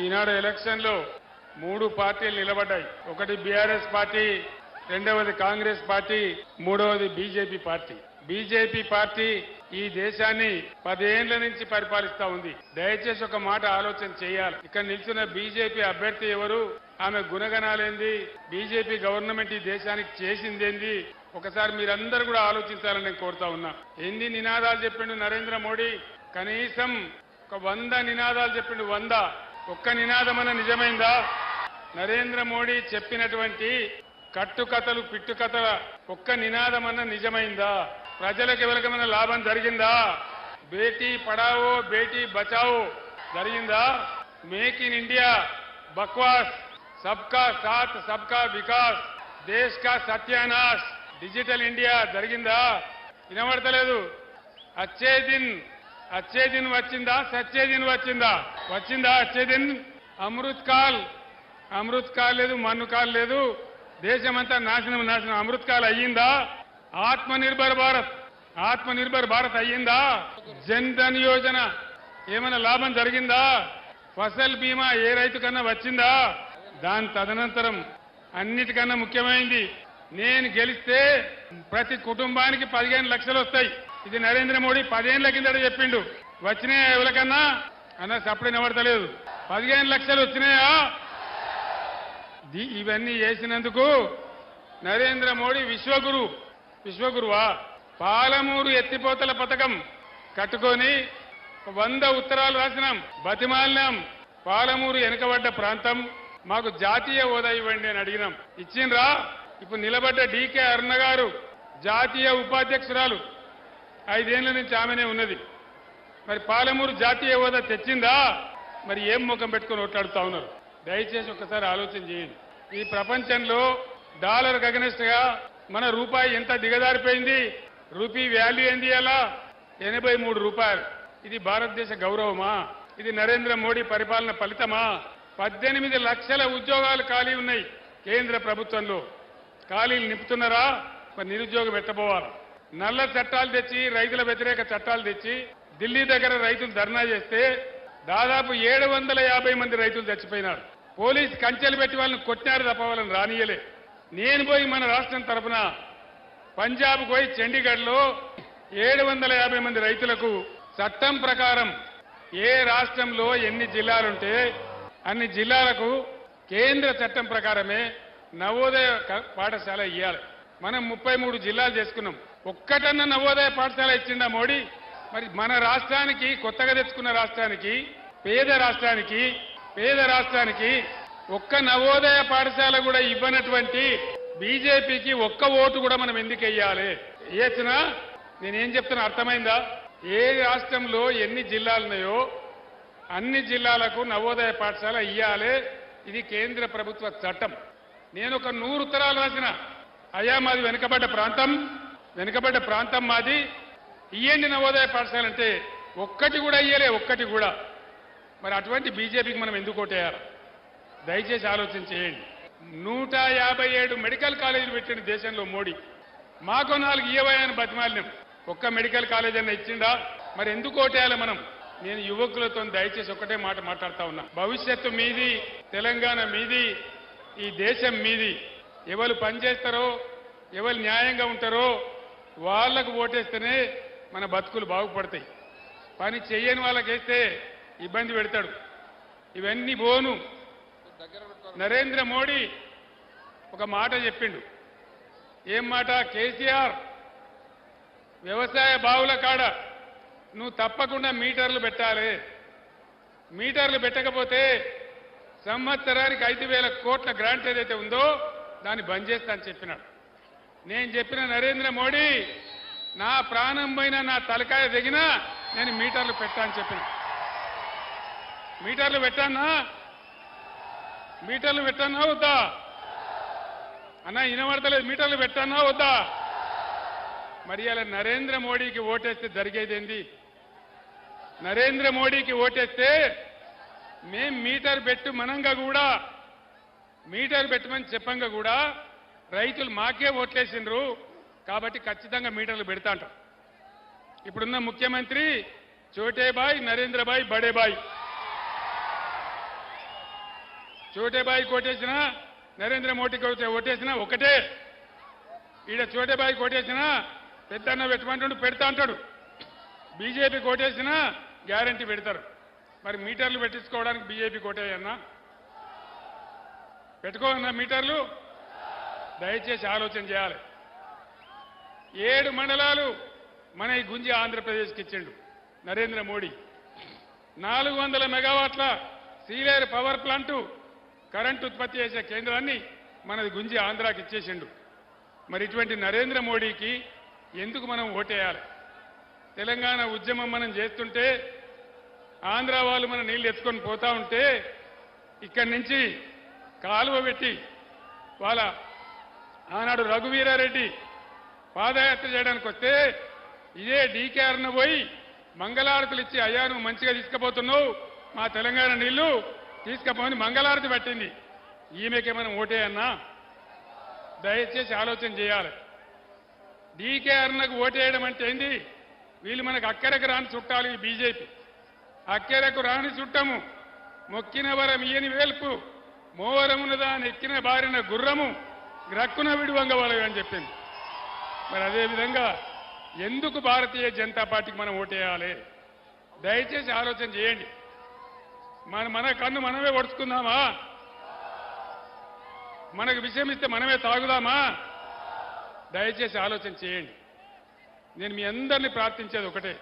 ఈనాడు ఎలక్షన్లో మూడు పార్టీలు నిలబడ్డాయి. ఒకటి బీఆర్ఎస్ పార్టీ రెండవది కాంగ్రెస్ పార్టీ మూడవది బీజేపీ పార్టీ. బీజేపీ పార్టీ ఈ దేశాన్ని పదేండ్ల నుంచి పరిపాలిస్తా ఉంది. దయచేసి ఒక మాట ఆలోచన చేయాలి. ఇక్కడ నిల్చున్న బీజేపీ అభ్యర్థి ఎవరు? ఆమె గుణగణాలేంది? బీజేపీ గవర్నమెంట్ ఈ దేశానికి చేసిందేంది? ఒకసారి మీరందరూ కూడా ఆలోచించాలని నేను కోరుతా ఉన్నా. ఎన్ని నినాదాలు చెప్పిండు నరేంద్ర మోడీ? కనీసం ఒక వంద నినాదాలు చెప్పిండు వంద. ఒక్క నినాదమన నిజమైందా? నరేంద్ర మోడీ చెప్పినటువంటి కట్టుకథలు పిట్టుకథల ఒక్క నినాదమన్న నిజమైందా? ప్రజలకు ఎవరికమైన లాభం జరిగిందా? బేటీ పడావో బేటీ బచావో జరిగిందా? మేక్ ఇన్ ఇండియా బక్వాస్ సబ్కా సాత్ సబ్కా వికాస్ దేశ్ కా సత్యానాశ్ డిజిటల్ ఇండియా జరిగిందా? వినబడతలేదు. అచ్చే దిన్ అచ్చే దిన్ వచ్చిందా? సచ్చే దిన్ వచ్చిందా? వచ్చిందా అచ్చే దిన్ అమృత్ కాల్. అమృత్ కాల్ లేదు మన్ను కాల్ లేదు. దేశమంతా నాశనం నాశనం. అమృత్ కాల్ అయ్యిందా? ఆత్మ నిర్భర్ భారత్. ఆత్మ నిర్భర్ భారత్ అయ్యిందా? జన్ ధన్ యోజన. ఏమైనా లాభం జరిగిందా? ఫసల్ బీమా ఏ రైతు కన్నా వచ్చిందా? దాని తదనంతరం అన్నిటికన్నా ముఖ్యమైంది నేను గెలిస్తే ప్రతి కుటుంబానికి పదిహేను లక్షలు వస్తాయి ఇది నరేంద్ర మోడీ పదిహేను కిందట చెప్పిండు. వచ్చినాయా ఎవరికన్నా? అన్న సప్పుడు నిలబడతలేదు పదిహేను లక్షలు వచ్చినాయా? ఇవన్నీ చేసినందుకు నరేంద్ర మోడీ విశ్వగురు. విశ్వగురువా? పాలమూరు ఎత్తిపోతల పథకం కట్టుకొని వంద ఉత్తరాలు రాసినాం. బతిమాలినాం. పాలమూరు వెనుకబడ్డ ప్రాంతం. మాకు జాతీయ హోదా ఇవ్వండి అని అడిగినాం. ఇచ్చిండ్రా? ఇప్పుడు నిలబడ్డ డీకే అరుణ గారు జాతీయ ఉపాధ్యక్షురాలు. ఐదేళ్ళ నుంచి ఆమెనే ఉన్నది. మరి పాలమూరు జాతీయ హోదా తెచ్చిందా? మరి ఏం ముఖం పెట్టుకొని ఓట్లాడుతా ఉన్నారు? దయచేసి ఒక్కసారి ఆలోచన చేయండి. ఈ ప్రపంచంలో డాలర్ అగనిస్ట్గా మన రూపాయి ఎంత దిగజారిపోయింది? రూపీ వాల్యూ ఏంది అలా? ఎనభై మూడు రూపాయలు. ఇది భారతదేశ గౌరవమా? ఇది నరేంద్ర మోడీ పరిపాలన ఫలితమా? పద్దెనిమిది లక్షల ఉద్యోగాలు ఖాళీ ఉన్నాయి కేంద్ర ప్రభుత్వంలో. ఖాళీలు నింపుతున్నారా? మరి నిరుద్యోగం ఎట్టబోవాలి? నల్ల చట్టాలు తెచ్చి రైతుల వ్యతిరేక చట్టాలు తెచ్చి ఢిల్లీ దగ్గర రైతులు ధర్నా చేస్తే దాదాపు ఏడు వందల యాభై మంది రైతులు చచ్చిపోయినారు. పోలీసు కంచెలు పెట్టి వాళ్ళని కొట్టినారు తప్ప వాళ్ళని రానియలే. నేను పోయి మన రాష్ట్రం తరఫున పంజాబ్ పోయి చండీగఢ్లో ఏడు వందల యాభై మంది రైతులకు చట్టం ప్రకారం ఏ రాష్ట్రంలో ఎన్ని జిల్లాలుంటే అన్ని జిల్లాలకు కేంద్ర చట్టం ప్రకారమే నవోదయ పాఠశాల ఇవ్వాలి మనం ముప్పై మూడు జిల్లాలు చేసుకున్నాం. ఒక్కటన్నా నవోదయ పాఠశాల ఇచ్చిండా మోడీ? మరి మన రాష్ట్రానికి కొత్తగా తెచ్చుకున్న రాష్ట్రానికి పేద రాష్ట్రానికి పేద రాష్ట్రానికి ఒక్క నవోదయ పాఠశాల కూడా ఇవ్వనటువంటి బీజేపీకి ఒక్క ఓటు కూడా మనం ఎందుకు వెయ్యాలి? వేసినా నేనేం చెప్తున్నా అర్థమైందా? ఏ రాష్ట్రంలో ఎన్ని జిల్లాలు ఉన్నాయో అన్ని జిల్లాలకు నవోదయ పాఠశాల ఇయ్యాలి. ఇది కేంద్ర ప్రభుత్వ చట్టం. నేను ఒక నూరు ఉత్తరాలు రాసిన. అయ్యా మాది వెనుకబడ్డ ప్రాంతం. వెనుకబడ్డ ప్రాంతం మాది. ఇయ్యండి నవోదయ పాఠశాల అంటే ఒక్కటి కూడా ఇయ్యలే ఒక్కటి కూడా. మరి అటువంటి బీజేపీకి మనం ఎందుకు ఓటేయాలి? దయచేసి ఆలోచన చేయండి. నూట యాభై ఏడు మెడికల్ కాలేజీలు పెట్టిన దేశంలో మోడీ. మాకు నాలుగు ఇయ్యవని బతిమాలినాం. ఒక్క మెడికల్ కాలేజ్ అన్న ఇచ్చిండా? మరి ఎందుకు ఓటేయాలి మనం? నేను యువకులతో దయచేసి ఒకటే మాట మాట్లాడుతా ఉన్నా. భవిష్యత్తు మీది తెలంగాణ మీది ఈ దేశం మీది. ఎవరు పనిచేస్తారో ఎవరు న్యాయంగా ఉంటారో వాళ్ళకు ఓటేస్తేనే మన బతుకులు బాగుపడతాయి. పని చేయని వాళ్ళకేస్తే ఇబ్బంది పెడతాడు. ఇవన్నీ బోను. నరేంద్ర మోడీ ఒక మాట చెప్పిండు. ఏం మాట? కేసీఆర్ వ్యవసాయ బావుల కాడ నువ్వు తప్పకుండా మీటర్లు పెట్టాలి. మీటర్లు పెట్టకపోతే సంవత్సరానికి ఐదు వేల కోట్ల గ్రాంట్ ఏదైతే ఉందో దాన్ని బంద్ చేస్తా అని చెప్పినాడు. నేను చెప్పిన నరేంద్ర మోడీ నా ప్రాణం పైన నా తలకాయ దిగినా నేను మీటర్లు పెట్టాను చెప్పిన. మీటర్లు పెట్టానా? మీటర్లు పెట్టానా వద్దా? అన్న వినబడతలేదు. మీటర్లు పెట్టానా వద్దా? మరి అలా నరేంద్ర మోడీకి ఓటేస్తే జరిగేదేంది నరేంద్ర మోడీకి ఓటేస్తే మేం మీటర్ పెట్టు మనంగా కూడా మీటర్ పెట్టమని చెప్పంగా కూడా రైతులు మాకే ఓట్లేసిండ్రు కాబట్టి ఖచ్చితంగా మీటర్లు పెడతా అంటారు. ఇప్పుడున్న ముఖ్యమంత్రి చోటేబాయ్ నరేంద్రబాయ్ బడేబాయ్. చోటేబాయి కోటేసినా నరేంద్ర మోడీకి ఓటేసినా ఒకటే. ఈడ చోటేబాయి కోటేసినా పెద్దన్న పెట్టమంటుండు పెడతా అంటాడు. బీజేపీ కోటేసినా గ్యారంటీ పెడతారు. మరి మీటర్లు పెట్టించుకోవడానికి బీజేపీ కొట్టేయన్నా పెట్టుకోవన్నా మీటర్లు? దయచేసి ఆలోచన చేయాలి. ఏడు మండలాలు మన ఈ గుంజి ఆంధ్రప్రదేశ్కి ఇచ్చిండు. నరేంద్ర మోడీ. నాలుగు వందల మెగావాట్ల సీలేరు పవర్ ప్లాంటు కరెంటు ఉత్పత్తి చేసే కేంద్రాన్ని మనది గుంజి ఆంధ్రాకి ఇచ్చేసిండు. మరి ఇటువంటి నరేంద్ర మోడీకి ఎందుకు మనం ఓటేయాలి? తెలంగాణ ఉద్యమం మనం చేస్తుంటే ఆంధ్ర వాళ్ళు మన నీళ్ళు ఎత్తుకొని పోతా ఉంటే ఇక్కడి నుంచి కాలువ పెట్టి వాళ్ళ ఆనాడు రఘువీరారెడ్డి పాదయాత్ర చేయడానికి వస్తే ఇదే డీకేఆర్ను పోయి మంగళారతులు ఇచ్చి అయ్యా నువ్వు మంచిగా తీసుకుపోతున్నావు మా తెలంగాణ నీళ్ళు తీసుకపోని మంగళారతి పట్టింది. ఈమెకేమైనా ఓటే ఓటేయన్నా దయచేసి ఆలోచన చేయాలి. డీకేఆర్నకు ఓటేయడం అంటే ఏంది? వీళ్ళు మనకు అక్కరకు రాని చుట్టాలు ఈ బీజేపీ. అక్కరకు రాని చుట్టము మొక్కిన వరం ఇయని వేల్పు మోవరమున దాని ఎక్కిన బారిన గుర్రము గ్రక్కున విడువంగవలగా అని చెప్పింది. మరి అదేవిధంగా ఎందుకు భారతీయ జనతా పార్టీకి మనం ఓటేయాలి? దయచేసి ఆలోచన చేయండి. మన మన కన్ను మనమే ఒడుచుకుందామా? మనకు విషయం ఇస్తే మనమే తాగుదామా? దయచేసి ఆలోచన చేయండి. నేను మీ అందరినీ ప్రార్థించేది ఒకటే.